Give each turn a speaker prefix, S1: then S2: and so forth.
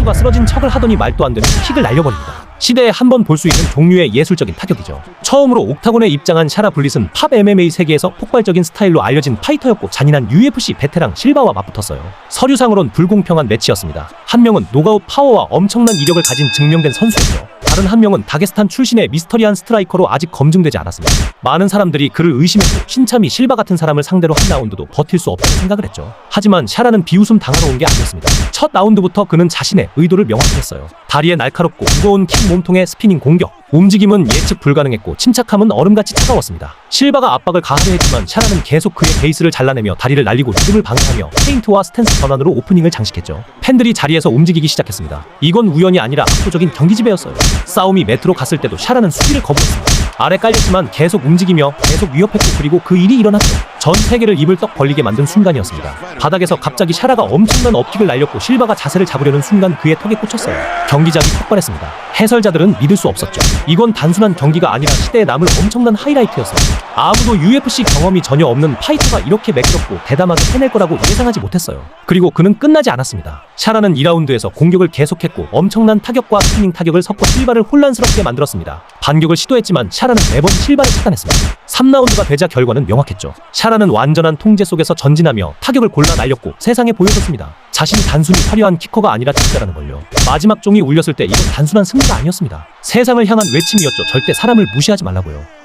S1: 선수가 쓰러진 척을 하더니 말도 안 되는 킥을 날려버립니다. 시대에 한 번 볼 수 있는 종류의 예술적인 타격이죠. 처음으로 옥타곤에 입장한 샤라 블릿은 팝 MMA 세계에서 폭발적인 스타일로 알려진 파이터였고 잔인한 UFC 베테랑 실바와 맞붙었어요. 서류상으론 불공평한 매치였습니다. 한 명은 노가웃 파워와 엄청난 이력을 가진 증명된 선수였죠. 다른 한 명은 다게스탄 출신의 미스터리한 스트라이커로 아직 검증되지 않았습니다. 많은 사람들이 그를 의심했고 신참이 실바 같은 사람을 상대로 한 라운드도 버틸 수 없다고 생각을 했죠. 하지만 샤라는 비웃음 당하러 온 게 아니었습니다. 첫 라운드부터 그는 자신의 의도를 명확히 했어요. 다리에 날카롭고 무거운 킥 몸통의 스피닝 공격. 움직임은 예측 불가능했고 침착함은 얼음같이 차가웠습니다. 실바가 압박을 가하려 했지만 샤라는 계속 그의 베이스를 잘라내며 다리를 날리고 리듬을 방해하며 페인트와 스탠스 전환으로 오프닝을 장식했죠. 팬들이 자리에서 움직이기 시작했습니다. 이건 우연이 아니라 압도적인 경기 지배였어요. 싸움이 매트로 갔을 때도 샤라는 수비를 거부했습니다. 아래 깔렸지만 계속 움직이며 계속 위협했고 그리고 그 일이 일어났죠. 전 세계를 입을 떡 벌리게 만든 순간이었습니다. 바닥에서 갑자기 샤라가 엄청난 업킥을 날렸고 실바가 자세를 잡으려는 순간 그의 턱에 꽂혔어요. 경기장이 폭발했습니다. 해설자들은 믿을 수 없었죠. 이건 단순한 경기가 아니라 시대에 남을 엄청난 하이라이트였습니다. 아무도 UFC 경험이 전혀 없는 파이터가 이렇게 매끄럽고 대담하게 해낼 거라고 예상하지 못했어요. 그리고 그는 끝나지 않았습니다. 샤라는 2라운드에서 공격을 계속했고 엄청난 타격과 스피닝 타격을 섞어 실바를 혼란스럽게 만들었습니다. 반격을 시도했지만 샤라는 매번 실바를 차단했습니다. 3라운드가 되자 결과는 명확했죠. 샤라는 완전한 통제 속에서 전진하며 타격을 골라 날렸고 세상에 보여줬습니다. 자신이 단순히 화려한 키커가 아니라 진짜라는 걸요. 마지막 종이 울렸을 때 이건 단순한 승리가 아니었습니다. 세상을 향한 외침이었죠. 절대 사람을 무시하지 말라고요.